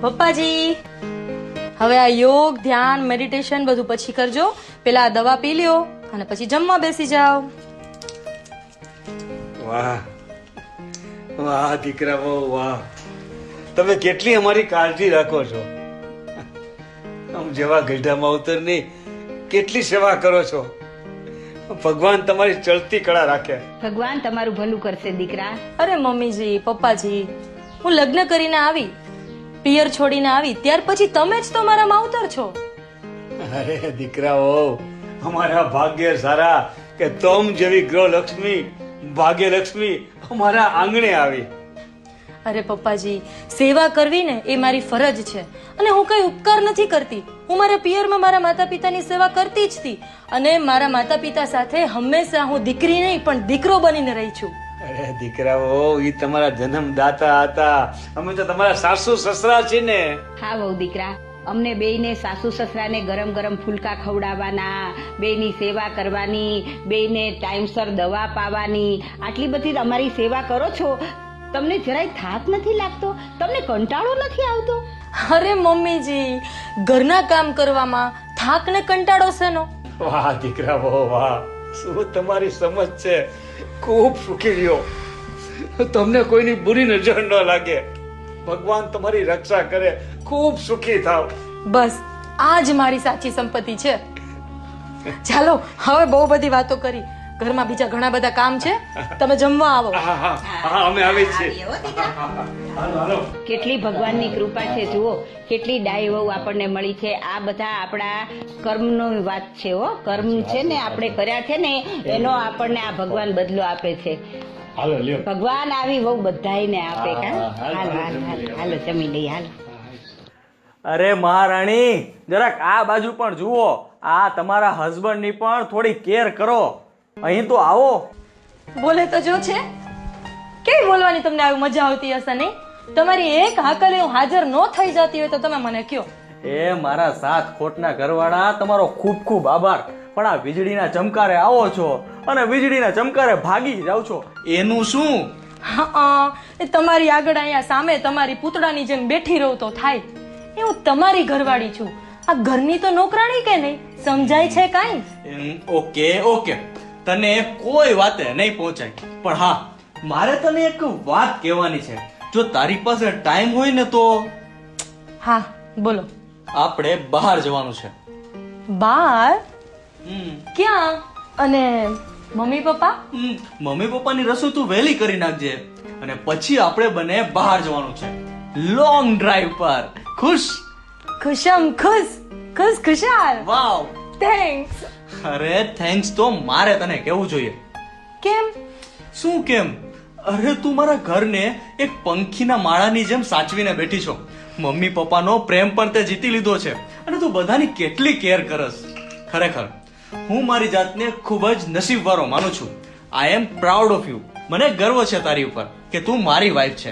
પપ્પાજી હવે આ યોગ ધ્યાન મેડિટેશન બધું પછી કરજો. પેલા આ દવા પી લ્યો અને પછી જમવા બેસી જાઓ. વાહ. વાહ દીકરા બહુ વાહ. તમે કેટલી અમારી કાળજી રાખો છો. આમ જેવા ગઢામાં અવતરની કેટલી સેવા કરો છો. ભગવાન તમારી ચડતી કળા રાખે. ભગવાન તમારું ભલું કરશે દીકરા. અરે મમ્મીજી પપ્પાજી હું લગ્ન કરીને આવી. પિયર છોડીને આવી ત્યાર પછી તમે જ તો મારા માવતર છો. અરે દીકરાઓ અમારા ભાગ્ય સારા કે તમ જેવી ગ્રહલક્ષ્મી ભાગ્યલક્ષ્મી અમારા આંગણે આવી. અરે પપ્પાજી સેવા કરવી ને એ મારી ફરજ છે. અને હું કઈ ઉપકાર નથી કરતી. હું મારા પિયરમાં મારા માતા પિતાની સેવા કરતી જ હતી. અને મારા માતા પિતા સાથે હંમેશા હું દીકરી નહીં પણ દીકરો બનીને રહી છું. અરે દીકરાઓ ઈ તમારા જન્મદાતા હતા. અમે તો તમારા સાસુ સસરા છે ને હા બહુ દીકરા અમને બેયને સાસુ સસરાને ગરમ ગરમ ફૂલકા ખવડાવવાના બેયની સેવા કરવાની બેયને ટાઈમસર દવા પાવાની. આટલી બધી અમારી સેવા કરો છો. તમને જરાય થાક નથી લાગતો? તમને કંટાળો નથી આવતો? અરે મમ્મીજી ઘરના કામ કરવામાં થાક ને કંટાળો શેનો? વાહ દીકરા બહુ વાહ. શું તમારી સમજ છે? ખૂબ સુખી રહ્યો. તમને કોઈની બુરી નજર ન લાગે. ભગવાન તમારી રક્ષા કરે. ખૂબ સુખી થાવ. બસ, આ જ મારી સાચી સંપત્તિ છે. ચાલો, હવે બહુ બધી વાતો કરી. ઘરમાં બીજા ઘણા બધા કામ છે તમે જમવા આવો. હા હા હા અમે આવે જ છીએ. હાલો હાલો. કેટલી ભગવાનની કૃપા છે જુઓ. કેટલી ડાય વહુ આપણને મળી છે. આ બધા આપણા કર્મનો વાત છે હો. કર્મ છે ને આપણે કર્યા છે ને એનો આપણને આ ભગવાન બદલો આપે છે. ભગવાન આવી વહુ બધાયને આપે કા હાલ હાલ હાલ હાલો હાલો હાલો જમી લઈ હાલ. અરે મહારાણી જરાક આ બાજુ પણ જુઓ. આ તમારા હસબન્ડની પણ થોડી કેર કરો. અહીં તો આવો. બોલે તો જો છે. કેમ બોલવાની તમને આવી મજા આવતી હશે નહીં? તમારી એક હાકલે હું હાજર ન થઈ જતી હોય તો તમે મને કયો. એ મારા સાત ખોટના ઘરવાળા તમારો ખૂબ ખૂબ આભાર. પણ આ વીજળીના ચમકારે આવો છો અને વીજળીના ચમકારે ભાગી જાવ છો. એનું શું? હા એ તમારી આગળ અહીંયા સામે તમારી પૂતળાની જેમ બેઠી રહું તો થાય. એ હું તમારી ઘરવાળી છું. આ ઘરની તો નોકરાણી કે નહીં? સમજાય છે કાંઈ? Okay okay. તને કોઈ વાતે નહીં પહોંચાય. પણ હા મારે તને એક વાત કહેવાની છે. જો તારી પાસે ટાઈમ હોય ને તો હા બોલો. આપણે બહાર જવાનું છે. બહાર? ક્યાં? અને મમ્મી પપ્પા? મમ્મી પપ્પાની રસોઈ તું વહેલી કરી નાખજે. અને પછી આપણે બંને બહાર જવાનું છે. લોંગ ડ્રાઈવ પર. ખુશ? ખુશમ ખુશ. ખુશ ખુશાલ. વાવ થેન્ક્સ અરે થેન્ક્સ તો મારે તને કેવું જોઈએ. કેમ? શું કેમ? અરે તું મારા ઘરને એક પંખીના માળાની જેમ સાચવીને બેઠી છો. મમ્મી પપ્પાનો પ્રેમ પણ તે જીતી લીધો છે. અને તું બધાની કેટલી કેર કરસ. ખરેખર હું મારી જાતને ખૂબ જ નસીબવાળો માનું છું. I am proud of you મને ગર્વ છે તારી ઉપર કે તું મારી વાઈફ છે.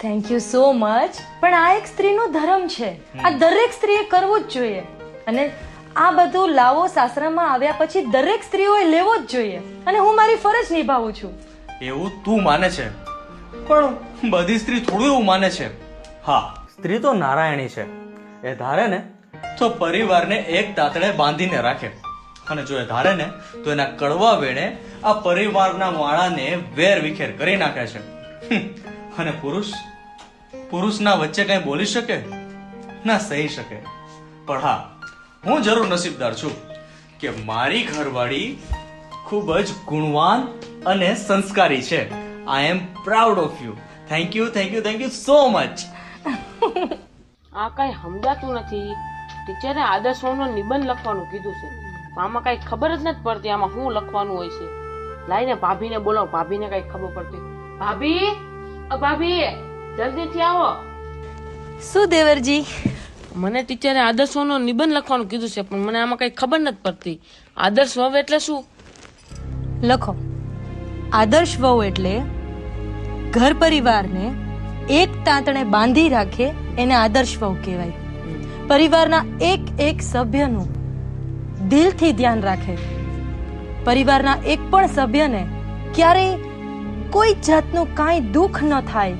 થેન્ક યુ સો મચ પણ આ એક સ્ત્રીનો ધર્મ છે. આ દરેક સ્ત્રીએ કરવું જ જોઈએ. અને આ બધું લાવો સાસરામાં આવ્યા પછી દરેક સ્ત્રીઓએ લેવો જ જોઈએ. અને હું મારી ફરજ નિભાવું છું. એવું તું માને છે? પણ બધી સ્ત્રી થોડું એવું માને છે. હા. સ્ત્રી તો નારાયણી છે. એ ધારે ને? તો પરિવારને એક તાતડે બાંધીને રાખે. અને જો એ ધારે ને તો એના કડવા વેણે આ પરિવારના માળાને વેર વિખેર કરી નાખે છે. અને પુરુષ? પુરુષના વચ્ચે કઈ બોલી શકે? ના સહી શકે. પણ હા હું જરૂર નસીબદાર છું કે મારી ઘરવાળી ખૂબ જ ગુણવાન અને સંસ્કારી છે. I am proud of you thank you thank you thank you so much આ કઈ સમજાતું નથી. ટીચરે આદર્શોનો નિબંધ લખવાનું કીધું છે. આમાં કઈ ખબર જ નથી પડતી આમાં શું લખવાનું હોય છે. લાઈને ભાભીને બોલાવો. ભાભીને કઈ ખબર પડતી. ભાભી? અ ભાભી જલ્દીથી આવો. શું દેવરજી? મને ટીચરે આદર્શોનો નિબંધ લખવાનું કીધું છે, પણ મને આમાં કઈ ખબર નથી પડતી. આદર્શ વવ એટલે શું? લખો. આદર્શ વહુ એટલે ઘર પરિવારને એક તાંતણે બાંધી રાખે એને આદર્શ વહુ કહેવાય. પરિવારના એક એક સભ્યનું દિલથી ધ્યાન રાખે. પરિવારના એક પણ સભ્યને ક્યારેય કોઈ જાતનું કાંઈ દુઃખ ન થાય.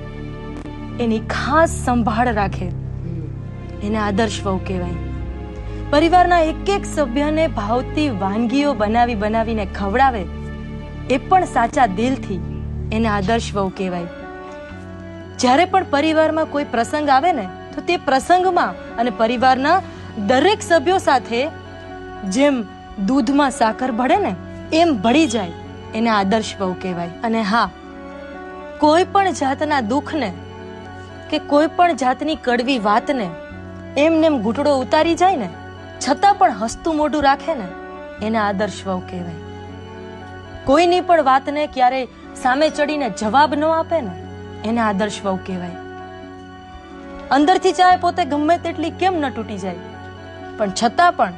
એની ખાસ સંભાળ રાખે. એને આદર્શ વહુ કહેવાય. પરિવારના એક એક સભ્યને ભાવતી વાનગીઓ બનાવી બનાવીને ખવડાવે, એ પણ સાચા દિલથી એને આદર્શ વહુ કહેવાય. જ્યારે પણ પરિવારમાં કોઈ પ્રસંગ આવે ને, તો તે પ્રસંગમાં અને પરિવારના દરેક સભ્યો સાથે જેમ દૂધમાં સાકર ભળે ને, એમ ભળી જાય એને આદર્શ વહુ કહેવાય. અને હા, કોઈ પણ જાતના દુઃખને કે કોઈ પણ જાતની કડવી વાતને એમને એમ ઘૂંટડો ઉતારી જાય ને, છતાં પણ હસતું મોઢું રાખે ને, એને આદર્શ વહુ કહેવાય. કોઈની પણ વાતને ક્યારેય સામે ચડીને જવાબ ન આપે ને, એને આદર્શ વહુ કહેવાય. અંદરથી ચાહે પોતે ગમે તેટલી કેમ ન તૂટી જાય, પણ છતાં પણ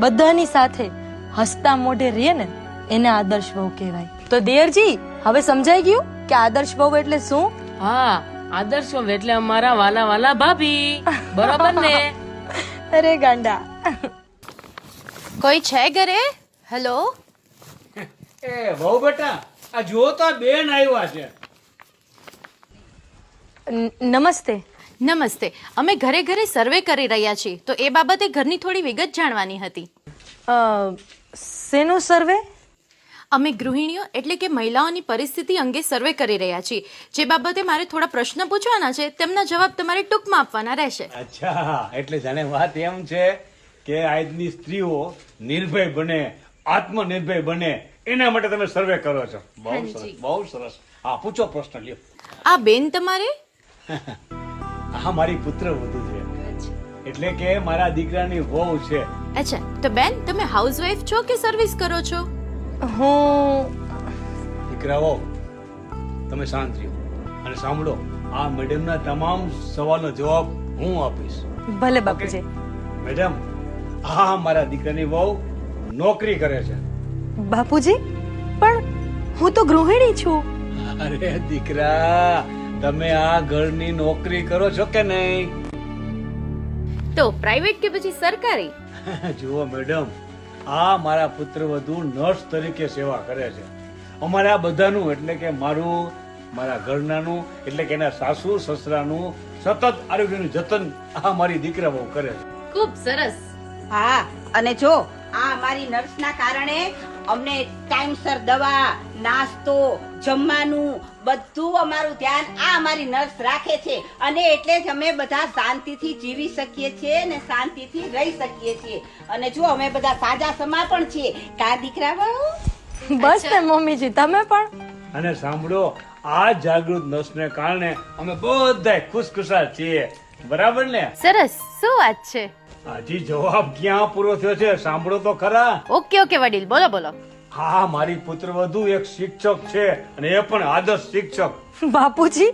બધાની સાથે હસતા મોઢે રહે ને, એને આદર્શ વહુ કહેવાય. તો દેરજી હવે સમજાઈ ગયું કે આદર્શ વહુ એટલે શું? હા. આદર્શ એટલે અમારા વાલા વાલા ભાભી. બરોબર ને? અરે ગાંડા. કોઈ છે ઘરે? હેલો એ વહુ બેટા આ જો તો બેન આવ્યા છે. નમસ્તે. નમસ્તે. અમે ઘરે ઘરે સર્વે કરી રહ્યા છીએ. તો એ બાબતે ઘરની થોડી વિગત જાણવાની હતી. શેનો સર્વે? અમે ગૃહિણીઓ એટલે કે મહિલાઓની પરિસ્થિતિ અંગે સર્વે કરી રહ્યા છીએ. જે બાબતે મારે થોડા પ્રશ્ન પૂછવાના છે તેમના જવાબ તમારે ટૂંકમાં આપવાના રહેશે. અચ્છા એટલે જાણે વાત એમ છે કે આજની સ્ત્રીઓ નિર્ભય બને આત્મનિર્ભય બને એના માટે તમે સર્વે કરો છો. બહુ સરસ બહુ સરસ. હા પૂછો પ્રશ્ન લ્યો. આ બેન તમારે? આ મારી પુત્ર વધુ છે. એટલે કે મારા દીકરાની વહુ છે. અચ્છા તો બેન તમે હાઉસવાઈફ છો કે સર્વિસ કરો છો? હું દીકરાઓ તમે શાંત રહ્યો અને સાંભળો આ મેડમના તમામ સવાલનો જવાબ હું આપીશ. ભલે બાપુજી. મેડમ આ મારા દીકરાની વહુ નોકરી કરે છે. બાપુજી પણ હું તો ગૃહિણી છું. અરે દીકરા તમે આ ઘરની નોકરી કરો છો કે નહીં? તો પ્રાઇવેટ કે પછી સરકારી? જુઓ મેડમ આ મારા પુત્ર વધુ નર્સ તરીકે સેવા કરે છે. અમારા બધાનું એટલે કે મારું મારા ઘરનાનું એટલે કે એના સાસુ સસરાનું સતત આરોગ્યનું જતન આ મારી દીકરા બહુ કરે છે. ખૂબ સરસ. હા અને જો આ અમારી નર્સના કારણે અમને ટાઈમસર દવા નાસ્તો જમવાનું બધું અમારું ધ્યાન આ અમારી નર્સ રાખે છે. અને એટલે જ અમે બધા શાંતિથી જીવી શકીએ છીએ અને શાંતિથી રહી શકીએ છીએ. અને જો અમે બધા સાજા સમા પણ છીએ. કા દીકરા બહુ? બસ ને મમ્મીજી તમે પણ? અને સાંભળો આ જાગૃત નર્સને કારણે અમે બધા ખુશખુશાલ છીએ. બરાબર ને? સરસ શું વાત છે? હજી જવાબ ક્યાં પૂરો થયો છે? સાંભળો તો ખરા. ઓકે ઓકે વડીલ બોલો બોલો. હા મારી પુત્ર વધુ એક શિક્ષક છે અને એ પણ આદર્શ શિક્ષક. બાપુજી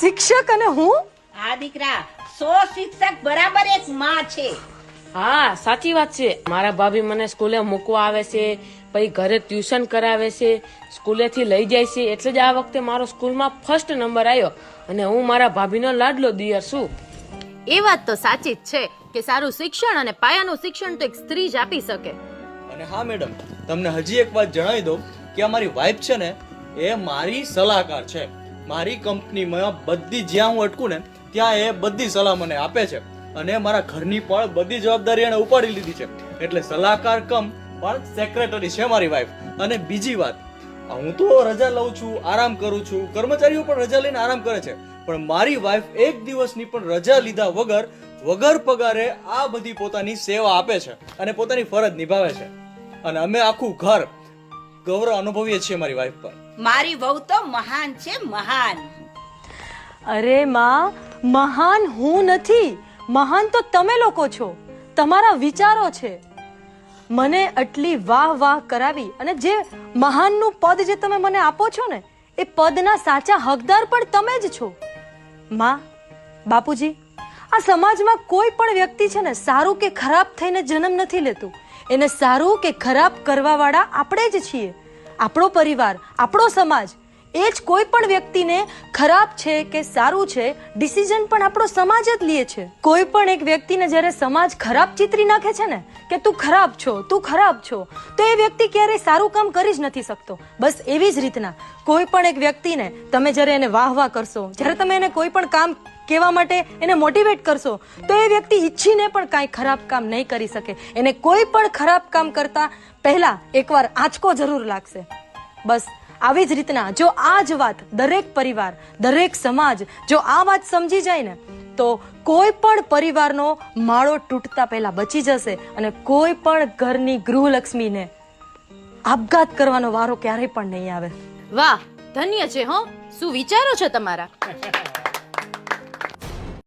શિક્ષક અને હું? હા દીકરા સો શિક્ષક બરાબર એક માં છે. હા સાચી વાત છે. મારા ભાભી મને સ્કૂલે મૂકવા આવે છે પછી ઘરે ટ્યુશન કરાવે છે સ્કૂલેથી લઈ જાય છે. એટલે જ આ વખતે મારો સ્કૂલમાં ફર્સ્ટ નંબર આવ્યો. અને હું મારા ભાભીનો લાડલો દિયર છું. એ વાત તો સાચી જ છે કે સારું શિક્ષણ અને પાયાનું શિક્ષણ તો એક સ્ત્રી જ આપી શકે. અને હા, મેડમ, તમને હજી એક વાત જણાવી દઉં કે અમારી મારી વાઈફ છે ને, એ મારી સલાહકાર છે. મારી કંપનીમાં બધી જ્યાં હું અટકું ને, ત્યાં એ બધી સલાહ મને આપે છે. અને મારા ઘરની પણ બધી જવાબદારી એને ઉપાડી લીધી છે. એટલે સલાહકાર કમ પણ સેક્રેટરી છે મારી વાઈફ અને બીજી વાત હું તો રજા લઉં છું આરામ કરું છું. કર્મચારીઓ પણ રજા લઈને આરામ કરે છે. પણ મારી વાઈફ એક દિવસની પણ રજા લીધા વગર વગર પગારે આ બધી પોતાની સેવા આપે છે અને પોતાની ફરજ નિભાવે છે. અને અમે આખું ઘર ગૌરવ અનુભવીએ છીએ મારી વાઈફ પર. મારી વહુ તો મહાન છે મહાન. અરે માં મહાન હું નથી. મહાન તો તમે લોકો છો. તમારા વિચારો છે. મને આટલી વાહ વાહ કરાવી અને જે મહાનનું પદ જે તમે મને આપો છો ને, એ પદના સાચા હકદાર પણ તમે જ છો. માં, બાપુજી, આ સમાજમાં કોઈ પણ વ્યક્તિ છે ને સારું કે ખરાબ થઈને જન્મ નથી લેતું. એને સારું કે ખરાબ કરવાવાળા આપણે જ છીએ. આપણો પરિવાર, આપણો સમાજ એ જ કોઈ પણ વ્યક્તિને ખરાબ છે કે સારું છે ડિસિઝન પણ આપણો સમાજ જ લે છે. કોઈ પણ એક વ્યક્તિને જ્યારે સમાજ ખરાબ ચિતરી નાખે છે ને, કે તું ખરાબ છો, તું ખરાબ છો, તો એ વ્યક્તિ ક્યારેય સારું કામ કરી જ નથી શકતો. બસ એવી જ રીતના કોઈ પણ એક વ્યક્તિને તમે જ્યારે એને વાહ વાહ કરશો, જ્યારે તમે એને કોઈ પણ કામ કહેવા માટે એને મોટિવેટ કરશો, તો એ વ્યક્તિ ઈચ્છીને પણ કાંઈ ખરાબ કામ નહીં કરી શકે. એને કોઈ પણ ખરાબ કામ કરતા પહેલા એકવાર આંચકો જરૂર લાગશે. બસ આવી જ રીતના જો આ જ વાત દરેક પરિવાર, દરેક સમાજ જો આ વાત સમજી જાય ને, તો કોઈ પણ પરિવારનો માળો તૂટતા પહેલા બચી જશે અને કોઈ પણ ઘરની ગૃહલક્ષ્મીને આપઘાત કરવાનો વારો ક્યારેય પણ નહીં આવે. વાહ, ધન્ય છે હો. શું વિચારો છો તમારા?